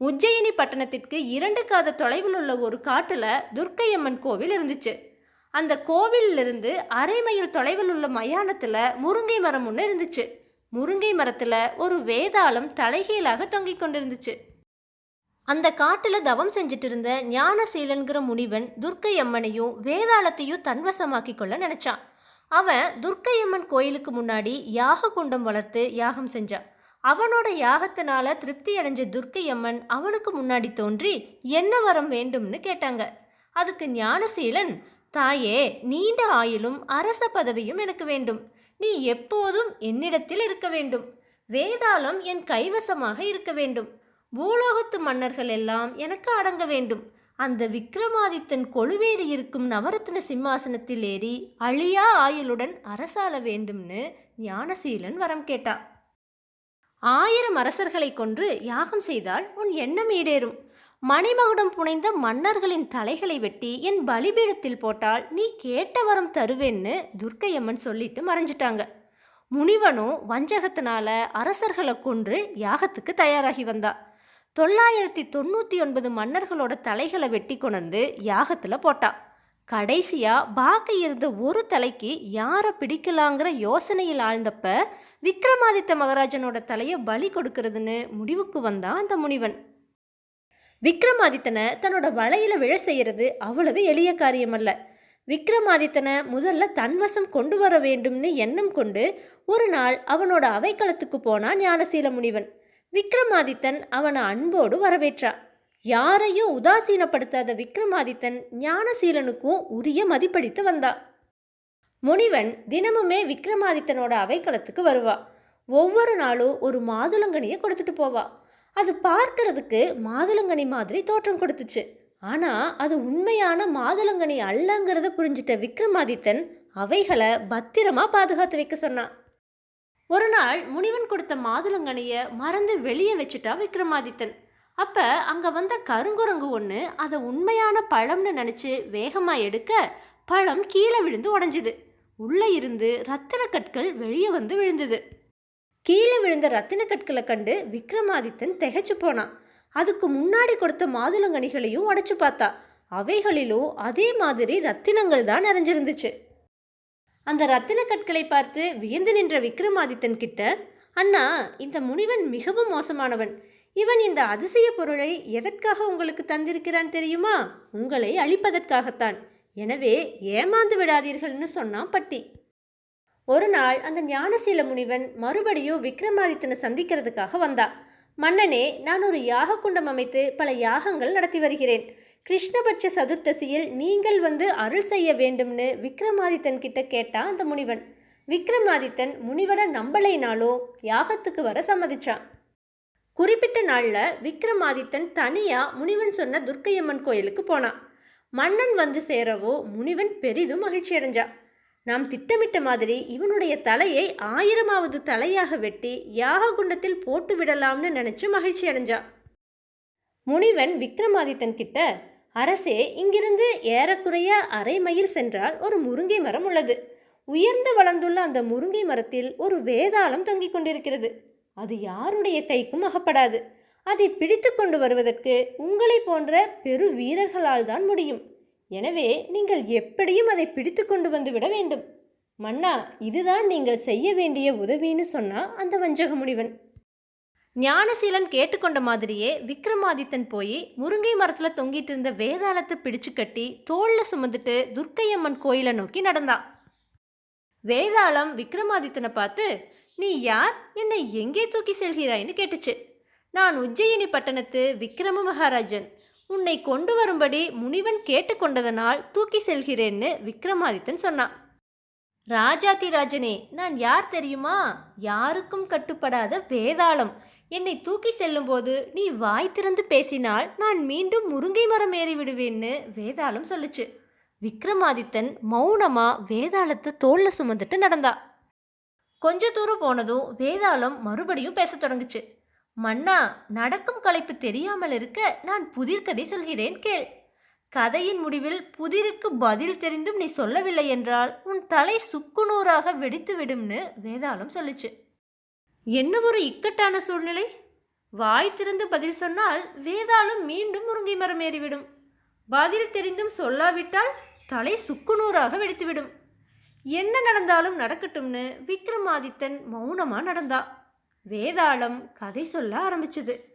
உஜ்ஜயினி பட்டணத்திற்கு இரண்டு காத தொலைவில் உள்ள ஒரு காட்டில் துர்க்கையம்மன் கோவில் இருந்துச்சு. அந்த கோவிலிருந்து அரை மைல் தொலைவில் உள்ள மயானத்தில் முருங்கை மரம் ஒன்று இருந்துச்சு. முருங்கை மரத்தில் ஒரு வேதாளம் தலைகீழாக தொங்கிக் கொண்டிருந்துச்சு. அந்த காட்டில் தவம் செஞ்சுட்டு இருந்த ஞானசீலன்கிற முனிவன் துர்க்கையம்மனையும் வேதாளத்தையும் தன்வசமாக்கி கொள்ள நினச்சான். அவன் துர்க்கையம்மன் கோயிலுக்கு முன்னாடி யாக குண்டம் வளர்த்து யாகம் செஞ்சான். அவனோட யாகத்தினால திருப்தி அடைஞ்ச துர்க்கையம்மன் அவனுக்கு முன்னாடி தோன்றி என்ன வரம் வேண்டும்னு கேட்டாங்க. அதுக்கு ஞானசீலன் தாயே நீண்ட ஆயுளும் அரச பதவியும் எனக்கு வேண்டும். நீ எப்போதும் என்னிடத்தில் இருக்க வேண்டும். வேதாளம் என் கைவசமாக இருக்க வேண்டும். பூலோகத்து மன்னர்கள் எல்லாம் எனக்கு அடங்க வேண்டும். அந்த விக்ரமாதித்தன் கொழுவேறி இருக்கும் நவரத்ன சிம்மாசனத்தில் ஏறி அழியா ஆயுளுடன் அரசாள வேண்டும்னு ஞானசீலன் வரம் கேட்டா. ஆயிரம் அரசர்களை கொன்று யாகம் செய்தால் உன் எண்ணம் ஈடேறும். மணிமகுடம் புனைந்த மன்னர்களின் தலைகளை வெட்டி என் பலிபீடத்தில் போட்டால் நீ கேட்ட வரம் தருவேன்னு துர்க்கையம்மன் சொல்லிட்டு மறைஞ்சிட்டாங்க. முனிவனும் வஞ்சகத்தினால அரசர்களை கொன்று யாகத்துக்கு தயாராகி வந்தா. தொள்ளாயிரத்தி தொண்ணூற்றி ஒன்பது மன்னர்களோட தலைகளை வெட்டி கொண்டு யாகத்தில் போட்டான் கடைசியாக பாக்கி இருந்த ஒரு தலைக்கு யாரை பிடிக்கலாங்கிற யோசனையில் ஆழ்ந்தப்ப விக்ரமாதித்த மகாராஜனோட தலையை பலி கொடுக்கறதுன்னு முடிவுக்கு வந்தான் அந்த முனிவன். விக்ரமாதித்தனை தன்னோட வலையில விழ செய்யறது அவ்வளவு எளிய காரியமல்ல. விக்ரமாதித்தனை முதல்ல தன்வசம் கொண்டு வர வேண்டும்னு எண்ணம் கொண்டு ஒரு நாள் அவனோட அவைக்களத்துக்கு போனான் ஞானசீல முனிவன். விக்ரமாதித்தன் அவனை அன்போடு வரவேற்றான் யாரையும் உதாசீனப்படுத்தாத விக்ரமாதித்தன் ஞானசீலனுக்கும் உரிய மதிப்பளித்து வந்தா. முனிவன் தினமுமே விக்ரமாதித்தனோட அவைக்களத்துக்கு வருவா. ஒவ்வொரு நாளும் ஒரு மாதுளங்கனியை கொடுத்துட்டு போவா. அது பார்க்கறதுக்கு மாதுளங்கனி மாதிரி தோற்றம் கொடுத்துச்சு. ஆனால் அது உண்மையான மாதுளங்கனி அல்லங்கிறத புரிஞ்சிட்ட விக்ரமாதித்தன் அவைகளை பத்திரமா பாதுகாத்து வைக்க சொன்னான் ஒரு நாள் முனிவன் கொடுத்த மாதுளங்கனியை மறந்து வெளியே வச்சுட்டா விக்ரமாதித்தன். அப்போ அங்கே வந்த கருங்குரங்கு ஒன்று அதை உண்மையான பழம்னு நினச்சி வேகமாக எடுக்க பழம் கீழே விழுந்து உடஞ்சுது. உள்ளே இருந்து ரத்தின கற்கள் வெளியே வந்து விழுந்தது. கீழே விழுந்த ரத்தின கற்களை கண்டு விக்ரமாதித்தன் திகைச்சு போனான். அதுக்கு முன்னாடி கொடுத்த மாதுளங்கனிகளையும் உடைச்சு பார்த்தா. அவைகளிலும் அதே மாதிரி ரத்தினங்கள் தான் நிறைஞ்சிருந்துச்சு. அந்த ரத்தின கற்களை பார்த்து வியந்து நின்ற விக்ரமாதித்தன் கிட்ட அண்ணா இந்த முனிவன் மிகவும் மோசமானவன். இவன் இந்த அதிசய பொருளை எதற்காக உங்களுக்கு தந்திருக்கிறான் தெரியுமா? உங்களை அழிப்பதற்காகத்தான். எனவே ஏமாந்து விடாதீர்கள்னு சொன்னான் பட்டி. ஒரு நாள் அந்த ஞானசீல முனிவன் மறுபடியும் விக்ரமாதித்தனை சந்திக்கிறதுக்காக வந்தா. மன்னனே நான் ஒரு யாக குண்டம் அமைத்து பல யாகங்கள் நடத்தி வருகிறேன். கிருஷ்ணபட்ச சதுர்த்தசியில் நீங்கள் வந்து அருள் செய்ய வேண்டும்னு விக்ரமாதித்தன் கிட்ட கேட்டான் அந்த முனிவன். விக்ரமாதித்தன் முனிவனை நம்பலைனாலோ யாகத்துக்கு வர சம்மதிச்சான். குறிப்பிட்ட நாளில் விக்ரமாதித்தன் தனியாக முனிவன் சொன்ன துர்க்கையம்மன் கோயிலுக்கு போனான். மன்னன் வந்து சேரவோ முனிவன் பெரிதும் மகிழ்ச்சி அடைஞ்சான் நாம் திட்டமிட்ட மாதிரி இவனுடைய தலையை ஆயிரமாவது தலையாக வெட்டி யாக குண்டத்தில் போட்டு விடலாம்னு நினச்சி மகிழ்ச்சி அடைஞ்சா. முனிவன் விக்ரமாதித்தன் கிட்ட அரசே இங்கிருந்து ஏறக்குறைய அரை மைல் சென்றால் ஒரு முருங்கை மரம் உள்ளது. உயர்ந்து வளர்ந்துள்ள அந்த முருங்கை மரத்தில் ஒரு வேதாளம் தொங்கிக் கொண்டிருக்கிறது. அது யாருடைய கைக்கும் அகப்படாது. அதை பிடித்து கொண்டு வருவதற்கு உங்களை போன்ற பெரு வீரர்களால் தான் முடியும். எனவே நீங்கள் எப்படியும் அதை பிடித்து கொண்டு வந்து விட வேண்டும். மன்னா இதுதான் நீங்கள் செய்ய வேண்டிய உதவின்னு சொன்னா அந்த வஞ்சக முனிவன். ஞானசீலன் கேட்டுக்கொண்ட மாதிரியே விக்ரமாதித்தன் போய் முருங்கை மரத்தில் தொங்கிட்டு இருந்த வேதாளத்தை பிடிச்சு கட்டி தோளில் சுமந்துட்டு துர்க்கையம்மன் கோயிலை நோக்கி நடந்தான். வேதாளம் விக்ரமாதித்தனை பார்த்து நீ யார்? என்னை எங்கே தூக்கி செல்கிறாய்ன்னு கேட்டுச்சு. நான் உஜ்ஜயினி பட்டணத்து விக்ரம மகாராஜன். உன்னை கொண்டு வரும்படி முனிவன் கேட்டுக்கொண்டதனால் தூக்கி செல்கிறேன்னு விக்ரமாதித்தன் சொன்னான். ராஜாதி ராஜனே நான் யார் தெரியுமா? யாருக்கும் கட்டுப்படாத வேதாளம். என்னை தூக்கி செல்லும்போது நீ வாய் திறந்து பேசினால் நான் மீண்டும் முருங்கை மரம் ஏறி விடுவேன்னு வேதாளம் சொல்லுச்சு. விக்ரமாதித்தன் மௌனமா வேதாளத்தை தோல்ல சுமந்துட்டு நடந்தா. கொஞ்ச தூரம் போனதும் வேதாளம் மறுபடியும் பேசத் தொடங்குச்சு. மன்னா நடக்கும் களைப்பு தெரியாமல் இருக்க நான் புதிர்கதை சொல்கிறேன் கேள். கதையின் முடிவில் புதிருக்கு பதில் தெரிந்தும் நீ சொல்லவில்லை என்றால் உன் தலை சுக்குநூறாக வெடித்து விடும்னு வேதாளம் சொல்லுச்சு. என்ன ஒரு இக்கட்டான சூழ்நிலை? வாய் திறந்து பதில் சொன்னால் வேதாளம் மீண்டும் முருங்கை மரம் ஏறிவிடும். பதில் தெரிந்தும் சொல்லாவிட்டால் தலை சுக்குநூறாக வெடித்துவிடும். என்ன நடந்தாலும் நடக்கட்டும்னு விக்ரமாதித்தன் மௌனமாக நடந்தா. வேதாளம் கதை சொல்ல ஆரம்பிச்சது.